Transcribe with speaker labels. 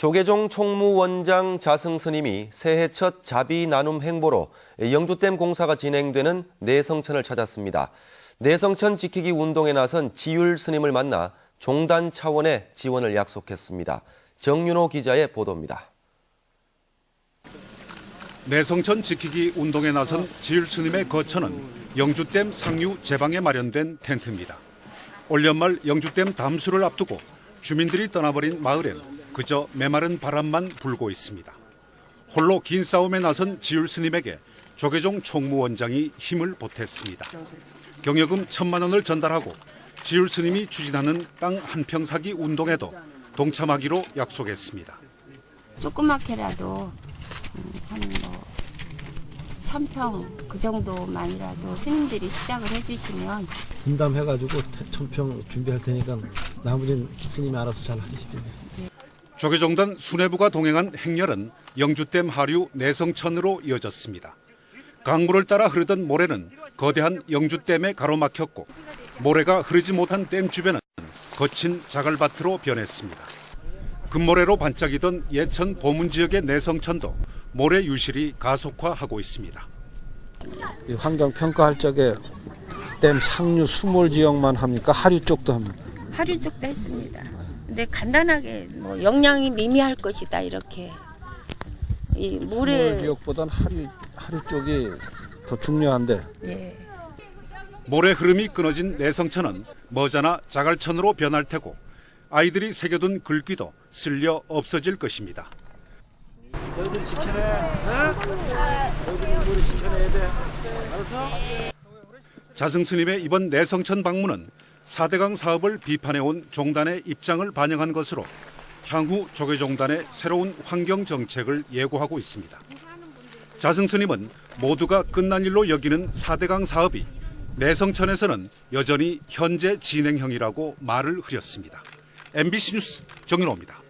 Speaker 1: 조계종 총무원장 자승 스님이 새해 첫 자비 나눔 행보로 영주댐 공사가 진행되는 내성천을 찾았습니다. 내성천 지키기 운동에 나선 지율 스님을 만나 종단 차원의 지원을 약속했습니다. 정윤호 기자의 보도입니다.
Speaker 2: 내성천 지키기 운동에 나선 지율 스님의 거처는 영주댐 상류 제방에 마련된 텐트입니다. 올 연말 영주댐 담수를 앞두고 주민들이 떠나버린 마을엔 그저 메마른 바람만 불고 있습니다. 홀로 긴 싸움에 나선 지율 스님에게 조계종 총무원장이 힘을 보탰습니다. 경여금 천만 원을 전달하고 지율 스님이 추진하는 땅 한 평 사기 운동에도 동참하기로 약속했습니다.
Speaker 3: 조그맣게라도 음, 한뭐 천평 그 정도만이라도 스님들이 시작을 해주시면
Speaker 4: 분담해가지고 천평 준비할 테니까 나머지는 스님이 알아서 잘 하시십시오.
Speaker 2: 조계종단 수뇌부가 동행한 행렬은 영주댐 하류 내성천으로 이어졌습니다. 강물을 따라 흐르던 모래는 거대한 영주댐에 가로막혔고 모래가 흐르지 못한 댐 주변은 거친 자갈밭으로 변했습니다. 금모래로 반짝이던 예천 보문 지역의 내성천도 모래 유실이 가속화하고 있습니다.
Speaker 4: 이 환경 평가할 적에 댐 상류 수몰 지역만 합니까? 하류 쪽도 합니까?
Speaker 3: 하류 쪽도 했습니다. 근데 간단하게 뭐 영향이 미미할 것이다 이렇게. 이 모래
Speaker 4: 지역보단 하류 하류 쪽이 더 중요한데.
Speaker 3: 예.
Speaker 2: 모래 흐름이 끊어진 내성천은 머자나 자갈천으로 변할 테고 아이들이 새겨둔 글귀도 쓸려 없어질 것입니다. 자승 스님의 이번 내성천 방문은 4대강 사업을 비판해온 종단의 입장을 반영한 것으로 향후 조계종단의 새로운 환경 정책을 예고하고 있습니다. 자승 스님은 모두가 끝난 일로 여기는 4대강 사업이 내성천에서는 여전히 현재 진행형이라고 말을 흐렸습니다. MBC 뉴스 정윤호입니다.